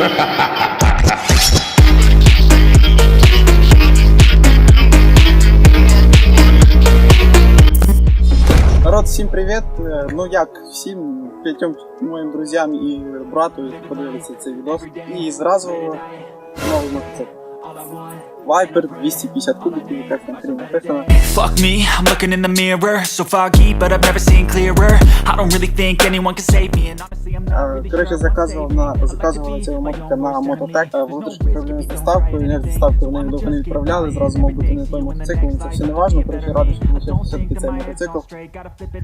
Народ, всім привіт! Е, Ну як всім п'ятьом моїм друзям і брату подивитися цей відос. І зразу новий мотоцикл. Viper 250 кубиків, як там крім написано. Fuck me, I'm looking in the mirror So foggy, but I've never seen clearer I don't really think anyone can save me And honestly, I'm not Е, really заказував на заказували цього мотика на мототек. Трошки проблеми з доставкою, не з доставкою вони довго не відправляли. Зразу мав бути не той мотоцикл, це все не важно. Коротше, радий, що получив все-таки цей мотоцикл.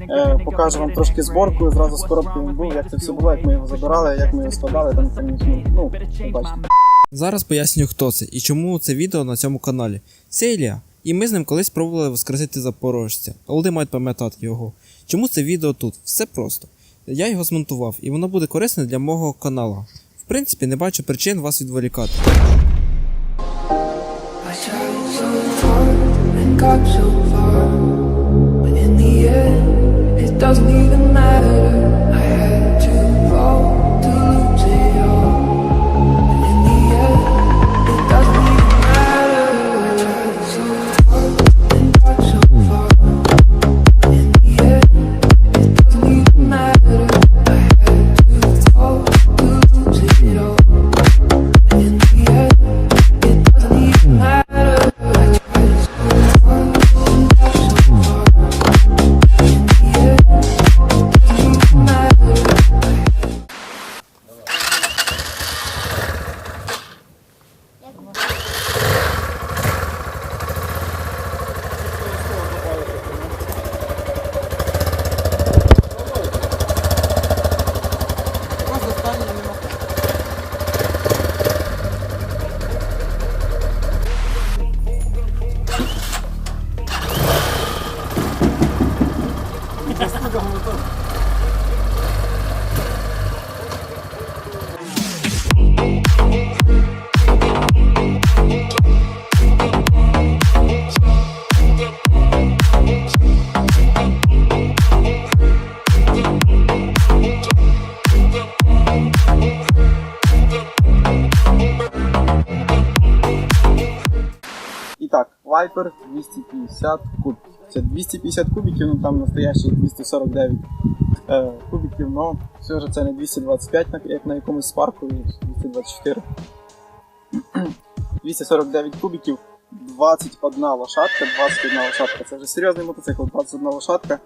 Е, Покажу вам трошки зборку, зразу з коробки він був, як це все було, як ми його забирали, як ми його складали, там, там ну, бачите. Зараз поясню, хто це і чому це відео на цьому каналі. Це Ілля, і ми з ним колись пробували воскресити запорожця. Олди мають пам'ятати його. Чому це відео тут? Все просто. Я його змонтував, і воно буде корисне для мого каналу. В принципі, не бачу причин вас відволікати. Doesn't even matter. I had to fall to lose Viper 250 кубиків. Це 250 кубиків, ну там настоящих 249 е, кубиків, но все ж це не 225, як на якомусь спарку, і 224. 249 кубиків, 21 лошадка, 21 лошадка. Це вже серйозний мотоцикл, 21 лошадка.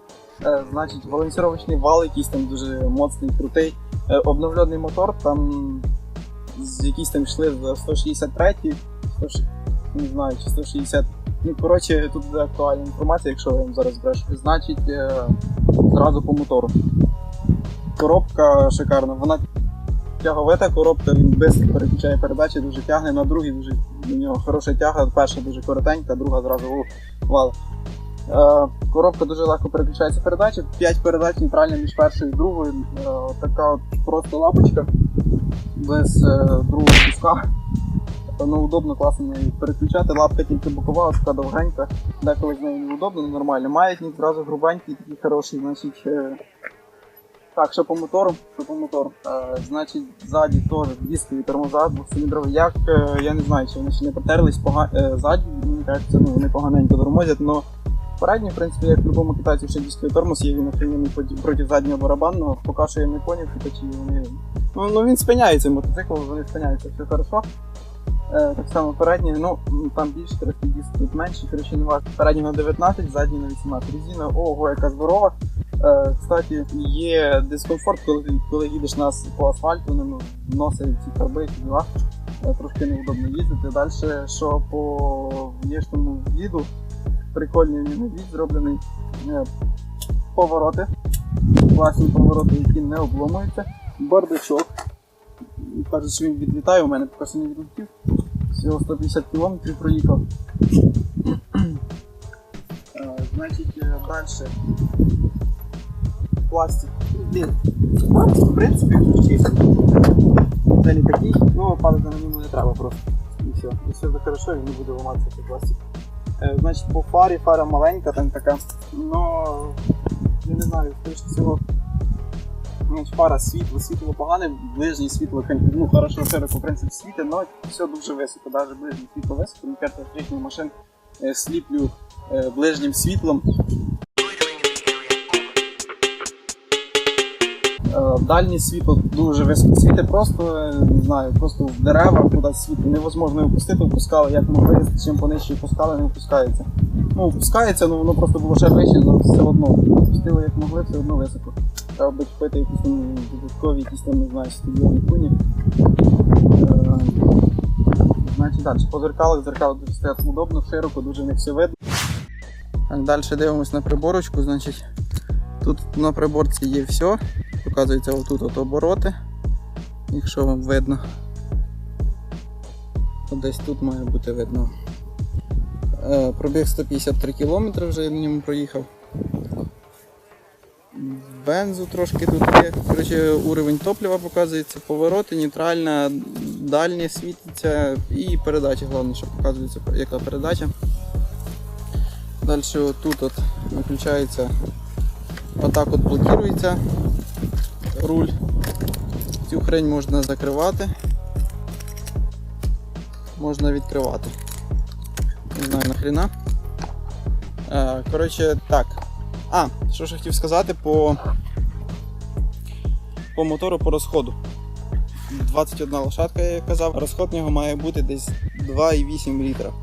Е, значить, балансировочний вал якийсь там дуже моцний, крутий. Е, обновлений мотор, там з якісь там йшли за 163, 160, не знаю, чи 160. Ну, коротше, тут буде актуальна інформація, якщо я вам зараз брешу. Значить, е, зразу по мотору. Коробка шикарна, вона тяговита коробка, він швидко переключає передачі, дуже тягне, на другій дуже у нього хороша тяга, перша дуже коротенька, друга зразу вал. Е, коробка дуже легко переключається передачі, 5 передач нейтральна між першою і другою. Е, така от просто лапочка без другого куска. Ну, удобно, класно переключати. Лапка тільки бокова, така довгенька. Деколи з нею неудобно, нормально. Маятник зразу грубенький, такий хороший, значить. Е... Так, що по мотору, що по мотору. Е, значить, ззаді теж дискові тормоза, двохциліндрові. Як, е, я не знаю, чи вони ще не потерлись пога... е, ззаді, мені кажеться, ну, вони поганенько тормозять, але передній, в принципі, як в будь-якому китайці ще дисковий тормоз, є він охренений проти заднього барабанного. Поки що я не поняв, типу, чи вони. Ну, ну він спиняється, мотоцикл, вони спиняються, все хорошо. Е, так само передній, ну там більше трохи диск тут менше, коротше не важко. Передній на 19, задній на 18. Резина, ого, яка здорова. Е, кстати, є дискомфорт, коли, коли їдеш на ас- по асфальту, вони ну, носять ці карби, ці діла. Е, трошки неудобно їздити. Далі, що по внішньому віду, прикольний від зроблений. Е, повороти, класні повороти, які не обломуються. Бардачок. Кажуть, що він відлітає, у мене поки що не відлетів. Всього 150 км проїхав. Е, Значить, далі. Пластик. Блін. В принципі, чистий. Це не такий, ну падати на ньому не треба просто. І все. І все буде хорошо, він не буде ламатися цей пластик. Е, Значить, по фарі, фара маленька, там така. Ну, я не знаю, скоріше всього. Значить, фара світло, світло погане, ближнє світло, ну, хорошо, широко, в принципі, світить, але все дуже високо, навіть ближнє світло високо, на карта встречних машин е, сліплю е, ближнім світлом. Е, Дальнє світло дуже високо світить, просто не знаю, просто в дерева кудись світло невозможно опустити, опускали, як могли, чим понижче опускали, не опускається. Ну, опускається, але воно просто було ще вище, але все одно. Опустили як могли, все одно високо. Треба буде купити якісь там додаткові, якісь там, не знаю, стадіоні куні. Е, Значить, далі. По зеркалах, зеркала дуже стоять удобно, широко, дуже них все видно. Далі дивимось на приборочку, значить. Тут на приборці є все. Показується отут от обороти, якщо вам видно. Десь тут має бути видно. Е, Пробіг 153 км вже я на ньому проїхав. Бензу трошки тут є. Коротше, уровень топлива показується, повороти, нейтральна, дальня світиться і передача, головне, що показується, яка передача. Далі тут от виключається, отак от блокується руль. Цю хрень можна закривати, можна відкривати. Не знаю нахрена. Е, Коротше, так. А, що ж я хотів сказати по, по мотору по розходу. 21 лошадка, я казав, розход нього має бути десь 2,8 літра.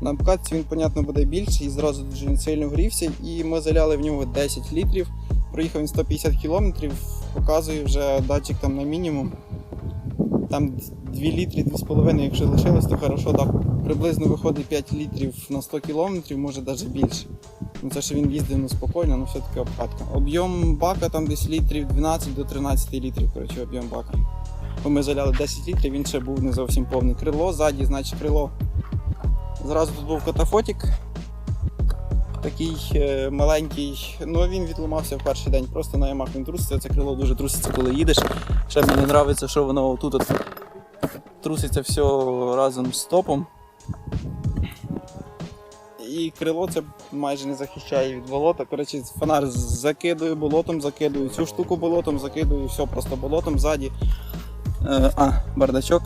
На обкатці він, понятно, буде більший і зразу дуже сильно грівся, і ми заляли в нього 10 літрів. Проїхав він 150 кілометрів, показує вже датчик там на мінімум. Там 2 літри, 2,5, якщо лишилось, то хорошо, так приблизно виходить 5 літрів на 100 кілометрів, може навіть більше. Ну, це що він їздив ну, спокійно, але все-таки обкатка. Об'єм бака там десь літрів 12 до 13 літрів, коротше, об'єм бака. Бо ми заляли 10 літрів, він ще був не зовсім повний. Крило, ззаді, значить крило. Зразу тут був катафотик. Такий е, маленький, ну він відламався в перший день. Просто на ямах він труситься. Це крило дуже труситься, коли їдеш. Ще мені подобається, що воно тут труситься все разом з топом. І крило це майже не захищає від болота. Коротше, фонар закидую болотом, закидую цю штуку болотом, закидую все просто болотом ззаді. Е, а, бардачок.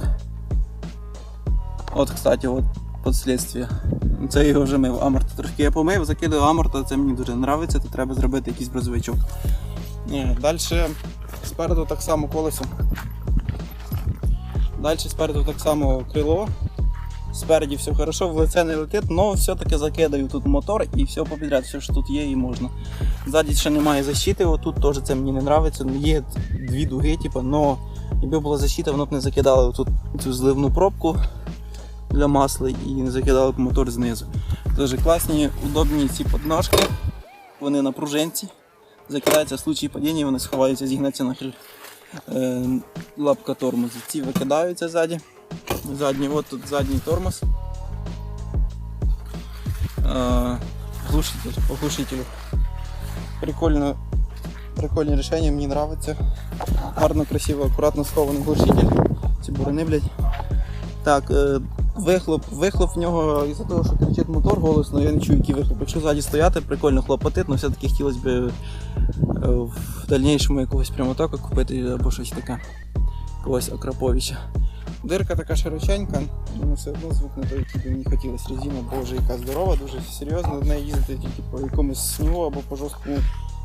От, кстати, от последствия. Це його вже мив. Аморт трошки я помив, закидав аморта, це мені дуже подобається, то треба зробити якийсь брозовичок. Далі спереду так само колесо. Далі спереду так само крило. Спереді все хорошо, в лице не летить, але все-таки закидаю тут мотор і все попідряд, все що тут є і можна. Ззаді ще немає защити, отут теж це мені не подобається. Є дві дуги, типу, але якби була защита, воно б не закидало тут цю зливну пробку для масла і не закидали б мотор знизу. Дуже класні, удобні ці подножки, вони на пружинці. Закидаються в случаї падіння, вони сховаються, зігнаться нахер лапка тормозу. Ці викидаються ззаді. Задній, от тут задній тормоз. Е, глушитель, по глушителю. Прикольно, прикольне рішення, мені подобається. Гарно, красиво, акуратно схований глушитель. Ці бурини, блядь. Так, е, вихлоп, вихлоп в нього із-за того, що кричить мотор голосно, я не чую, який вихлоп. Якщо ззаді стояти, прикольно хлопотить, але все-таки хотілося б е, в дальнішому якогось прямотока купити або щось таке. Якогось Акраповича. Дирка така широченька, але все одно звук не той, який би мені хотілося. Резина боже, яка здорова, дуже серйозно. В неї їздити тільки по якомусь снігу або по жорсткому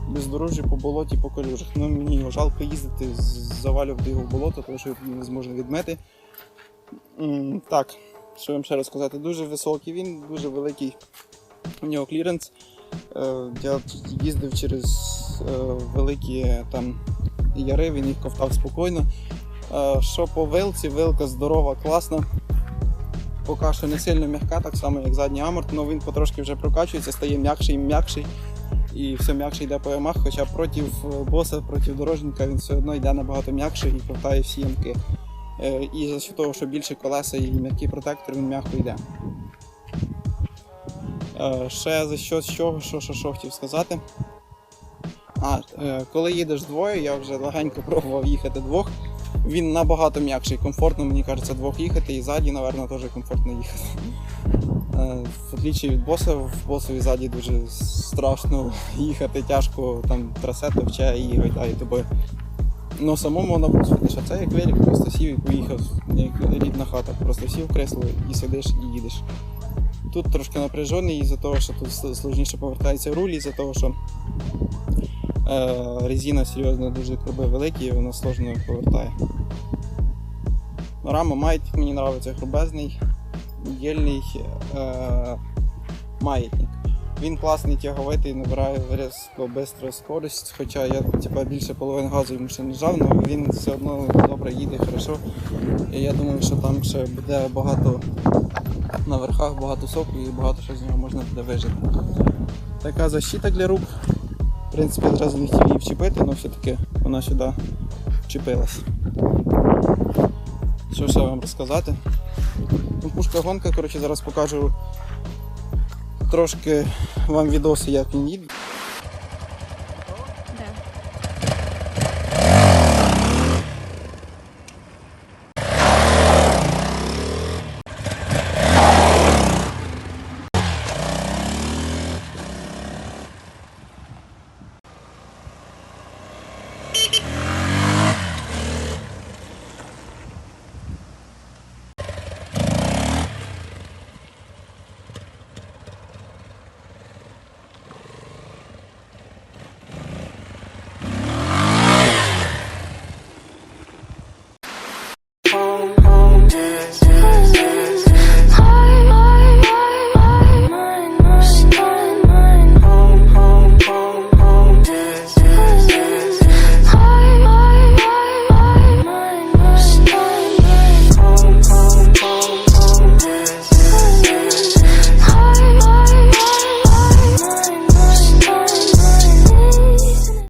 бездорожжі, по болоті, по калюжах. Ну мені його жалко їздити, з- завалювати його в болото, тому що його зможна відмити. Так, що вам ще розказати? Дуже високий він, дуже великий у нього кліренс. Е, Я їздив через е, великі там яри, він їх ковтав спокійно. Е, Що по вилці, вилка здорова, класна. Поки що не сильно м'яка, так само як задній аморт, але він потрошки вже прокачується, стає м'якший і м'якший. І все м'якше йде по ямах, хоча проти е, боса, проти дорожника він все одно йде набагато м'якше і ковтає всі ямки. Е, І за що того, що більше колеса і м'який протектор, він м'яко йде. Ще за що, що, що, що, що хотів сказати. А, коли їдеш двоє, я вже легенько пробував їхати двох. Він набагато м'якший, комфортно, мені кажеться, двох їхати і ззаді, напевно, теж комфортно їхати. Е, В отличие від боса, в босові ззаді дуже страшно їхати, тяжко, там трасе товче і гойдає тобою. Ну самому воно просто а це як велик, просто сів і поїхав, як рідна хата. Просто сів в кресло і сидиш і їдеш. Тут трошки напряжений із-за того, що тут сложніше повертається руль, із-за того, що резина серйозно дуже круби великі і вона сложно повертає. Рама маятник мені подобається грубезний, дільний е, маятник. Він класний тяговитий, набирає різко швидко скорость, хоча я типа, більше половини газу йому ще не жав, але він все одно добре їде, хорошо. І я думаю, що там ще буде багато на верхах, багато соку і багато що з нього можна буде вижити. Така защита для рук. Принципі, одразу не хотів її вчепити, але все-таки вона сюди вчепилась. Що ще вам розказати? Ну, пушка гонка, коротше, зараз покажу трошки вам відоси, як він їде.